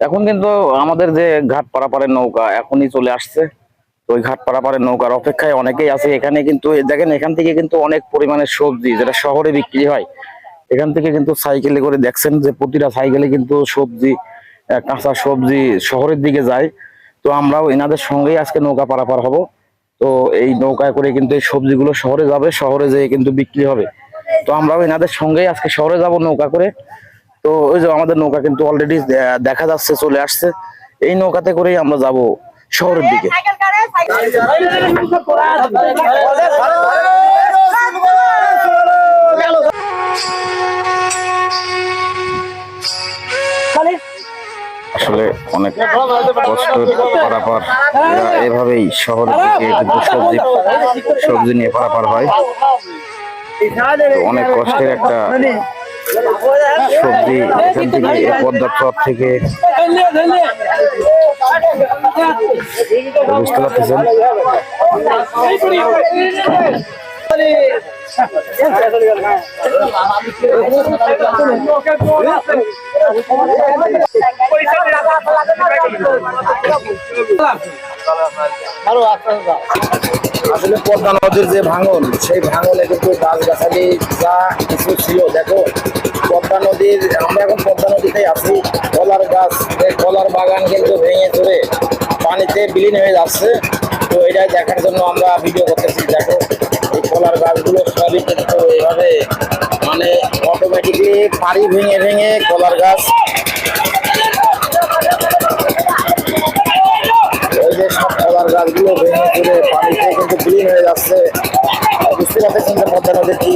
এখন কিন্তু আমাদের যে ঘাট পারাপারের নৌকা এখনই চলে আসছে। ওই ঘাট পারাপারের নৌকার অপেক্ষায় অনেকেই আছে। এখানে কিন্তু দেখেন, এখান থেকে কিন্তু অনেক পরিমাণে সবজি যেটা শহরে বিক্রি হয়, এখান থেকে কিন্তু সাইকেলে করে দেখছেন যে প্রতিটা সাইকেলে কিন্তু সবজি কাঁচা সবজি শহরের দিকে যায়। তো আমরাও এনাদের সঙ্গেই আজকে নৌকা পারাপার হব। তো এই নৌকায় করে কিন্তু এই সবজিগুলো শহরে যাবে, শহরে যেয়ে কিন্তু বিক্রি হবে। তো আমরাও এনাদের সঙ্গেই আজকে শহরে যাব নৌকা করে। তো ওই যে আমাদের নৌকা কিন্তু অলরেডি দেখা যাচ্ছে, চলে আসছে। এই নৌকাতে করেই আমরা যাব শহরের দিকে। আসলে অনেক কষ্ট পারাপার এভাবেই শহরের দিকে কিন্তু সবজি সবজি নিয়ে পারাপার হয়। অনেক কষ্টের একটা সবজি এখান থেকে পদ্মার চর থেকে বুঝতে পারতেছেন আসলে পদ্মা নদীর যে ভাঙন, সেই ভাঙনে কিন্তু গাছগাছালি যা কিছু ছিল, দেখো, পদ্মা নদীর, আমরা এখন পদ্মা নদীতেই আছি। কলার গাছ কলার বাগান কিন্তু ভেঙে চলে পানিতে বিলীন হয়ে যাচ্ছে। তো এটাই দেখার জন্য আমরা ভিডিও করতেছি, দেখো, এই কলার গাছগুলো সবই কিন্তু এইভাবে মানে অটোমেটিকলি পাড়ি ভেঙে ভেঙে কলার গাছ গাছগুলো ভেঙে চুরে পানিতে কিন্তু বিলীন হয়ে যাচ্ছে। বুঝতে পারতেছেন যে পদ্মা নদীর কি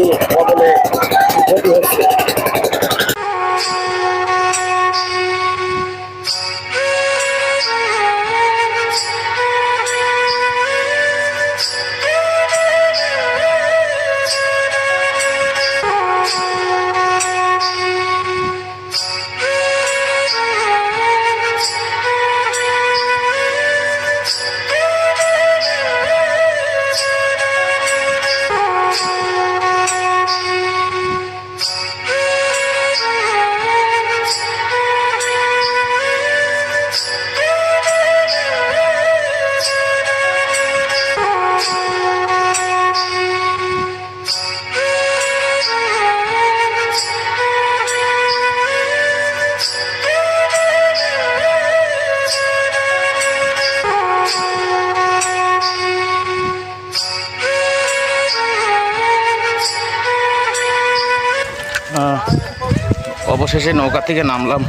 অবশেষে নৌকা থেকে নামলাম।